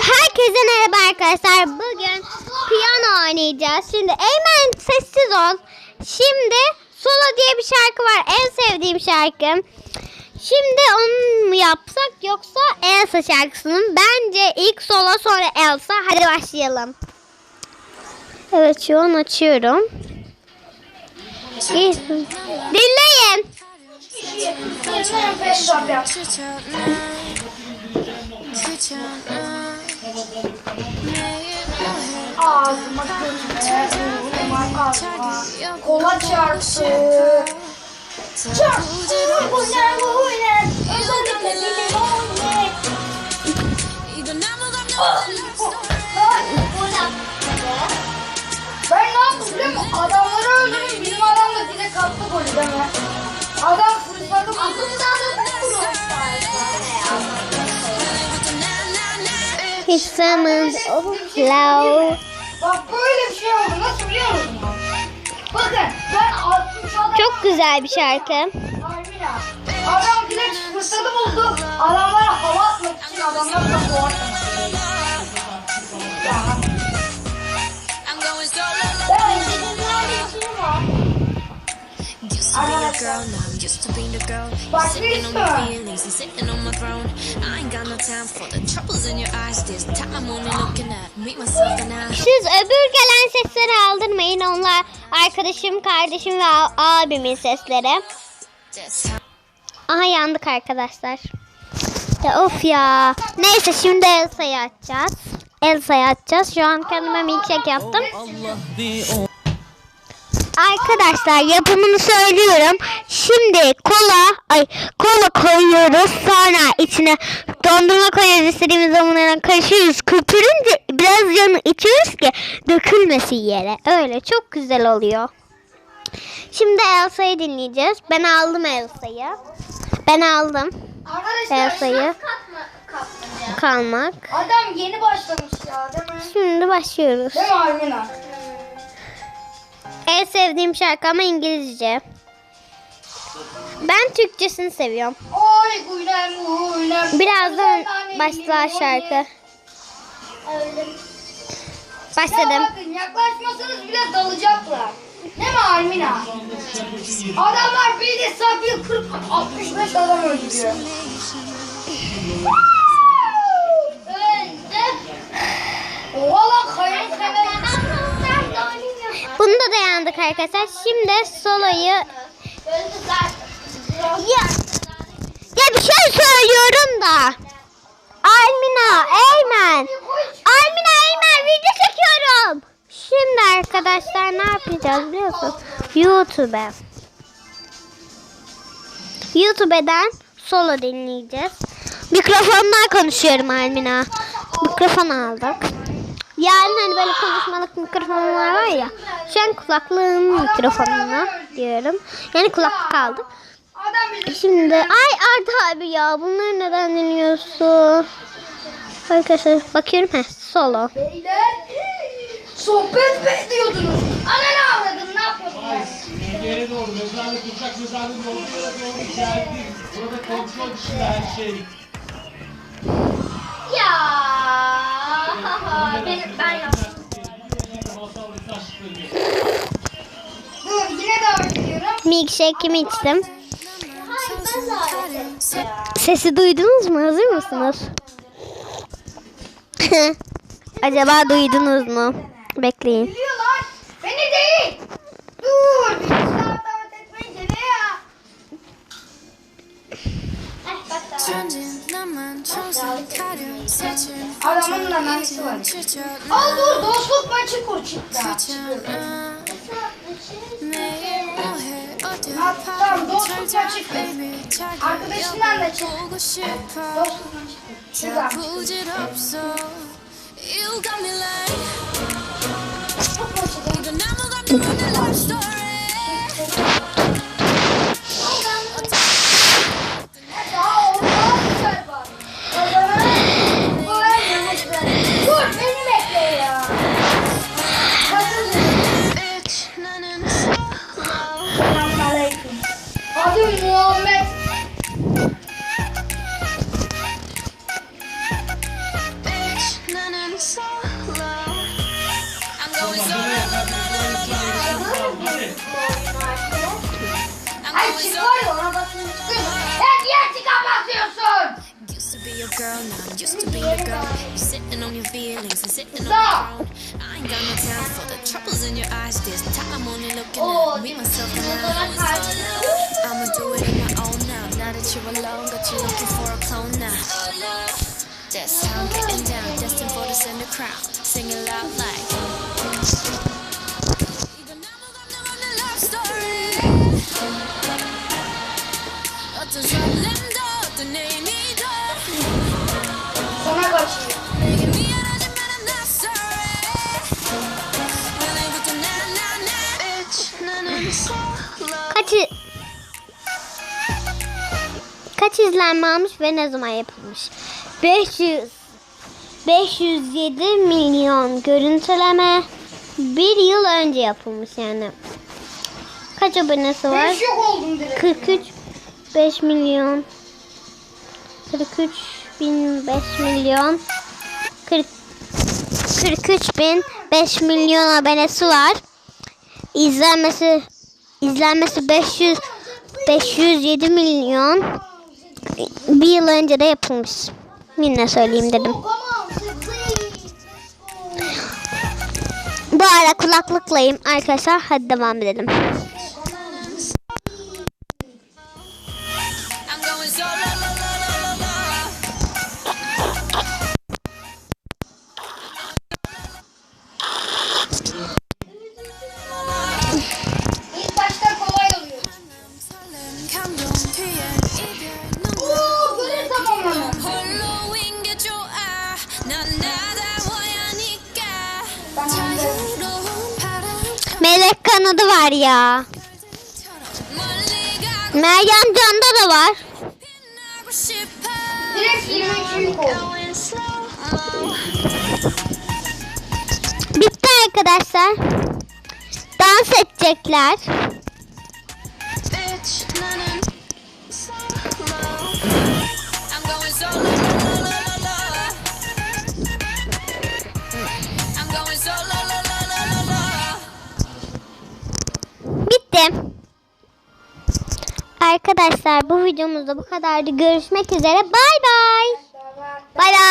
Herkese merhaba arkadaşlar. Bugün piyano oynayacağız. Şimdi Eymen sessiz ol. Şimdi Solo diye bir şarkı var. En sevdiğim şarkım. Şimdi onu mu yapsak yoksa Elsa şarkısının? Bence ilk Solo sonra Elsa. Hadi başlayalım. Evet şu an açıyorum. Dinleyin. Ağzıma gözüme, kalma. Kola çarptı. Çarptı. Bu ne bu ne? Zaman flow. Bak böyle bir şey oldu. Nasıl biliyor musun? Bakın ben 60 adam Çok güzel bir şarkı. Adam direkt fırsatı buldu. Adamlara hava atmak için adamlar girl, now I'm used to being the girl. Bak Sipping on my feelings and sitting on my throne. I ain't got no time for the troubles in your eyes. This time I'm only looking at me, myself, and I. Siz öbür gelen sesleri aldırmayın. Onlar arkadaşım, kardeşim ve abimin sesleri. Aha yandık arkadaşlar. Ya of ya. Neyse şimdi Elsa'yı açacağız. Elsa'yı açacağız. Şu an kendime milkshake yaptım. Arkadaşlar yapımını söylüyorum. Şimdi kola, ay kola koyuyoruz. Sonra içine dondurma koyuyoruz. İstediğimiz zamanlara karışıyoruz. Köpürünce biraz yanı içiyoruz ki dökülmesin yere. Öyle çok güzel oluyor. Şimdi Elsa'yı dinleyeceğiz. Ben aldım Elsa'yı. Ben aldım Arkadaşlar Elsa'yı. Kalmak. adam yeni başlamış ya değil mi? Şimdi başlıyoruz. Değil mi Almina? En sevdiğim şarkı ama İngilizce. Ben Türkçesini seviyorum. Oy güylem güylem. Birazdan başlar şarkı. Başladım. Ya bakın yaklaşmasanız bile dalacaklar. Değil mi Almina? Adamlar bir de sapıyor 40 65 adam öldürüyor. Yandık arkadaşlar. Şimdi soloyu... Ya, ya bir şey söylüyorum da. Almina, Eymen. Almina, Eymen video çekiyorum. Şimdi arkadaşlar ne yapacağız biliyor musun? YouTube. YouTube'dan solo dinleyeceğiz. Mikrofondan konuşuyorum Almina. Mikrofon aldık. Yani hani böyle konuşmalık mikrofonlar var ya. Şu an kulaklığın mikrofonuna diyorum. Yani kulaklık bizi Şimdi ay Arda abi ya bunları neden dinliyorsun? Arkadaşlar bakıyorum he solo. beyler sohbet mi ediyordunuz? Ana ne avradın ne yapıyordunuz? Yere doğru mezarlık uçak olduğu yere doğru geldik. Burada kontrol dışında her şey. Benim ben. Dur yine davet ediyorum. Milkshake'imi içtim. Sesi duydunuz mu? Hazır mısınız? Acaba duydunuz mu? Bekleyin. Adamın da mermisi var. Aa dur dostluk maçı kur çıktı. Tamam dostluk maçı kur. Arkadaşından da çık. Dostluk maçı kur. Şuradan. Dostluk maçı kur. Çık var ya ona basınca çıkıyor. Ya niye çıka basıyorsun? Used to be girl, now used to be girl. You sitting on your feelings sitting on your. I ain't for the troubles in your eyes. Time myself. I'ma now. Now that you're alone, you looking for a clone now. That's for the center crown. Sing it loud like. Kaç Kaç izlenme almış ve ne zaman yapılmış? 500 507 milyon görüntüleme bir yıl önce yapılmış yani. Kaç abonesi var? Ben şok oldum direkt. 43 5 milyon 43 bin 5 milyon 40 43 bin 5 milyon abonesi var. İzlenmesi izlenmesi 500 507 milyon bir yıl önce de yapılmış. Yine söyleyeyim dedim. Bu ara kulaklıklayım arkadaşlar. Hadi devam edelim. Black kanadı var ya. Meryem Can'da da var. Bitti arkadaşlar. Dans edecekler. Arkadaşlar bu videomuzda bu kadardı. Görüşmek üzere. Bay bay. Bay bay.